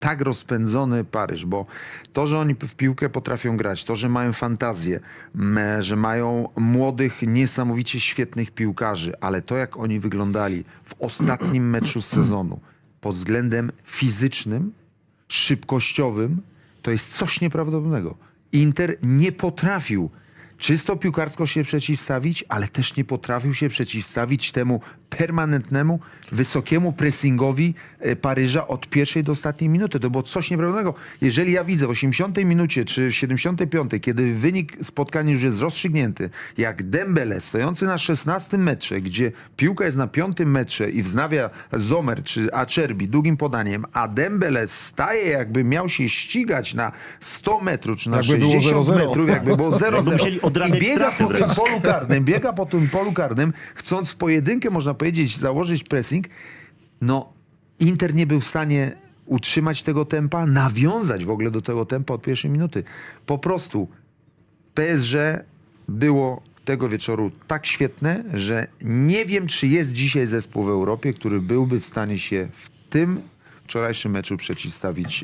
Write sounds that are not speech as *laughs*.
tak rozpędzony Paryż, bo to, że oni w piłkę potrafią grać, to, że mają fantazję, że mają młodych, niesamowicie świetnych piłkarzy, ale to, jak oni wyglądali w ostatnim meczu sezonu pod względem fizycznym, szybkościowym, to jest coś nieprawdopodobnego. Inter nie potrafił czysto piłkarsko się przeciwstawić, ale też nie potrafił się przeciwstawić temu permanentnemu, wysokiemu pressingowi e, Paryża od pierwszej do ostatniej minuty. To było coś nieprawdopodobnego. Jeżeli ja widzę w 80 minucie czy w 75, kiedy wynik spotkania już jest rozstrzygnięty, jak Dembele stojący na 16 metrze, gdzie piłka jest na piątym metrze i wznawia Zomer czy Acerbi długim podaniem, a Dembele staje jakby miał się ścigać na 100 metrów czy na Jakby było 60 0-0. metrów, jakby było *laughs* 0-0 Jakby musieli i biega po tym polu karnym, biega po tym polu karnym, chcąc w pojedynkę, można powiedzieć, założyć pressing, no Inter nie był w stanie utrzymać tego tempa, nawiązać w ogóle do tego tempa od pierwszej minuty. Po prostu PSG było tego wieczoru tak świetne, że nie wiem, czy jest dzisiaj zespół w Europie, który byłby w stanie się w tym wczorajszym meczu przeciwstawić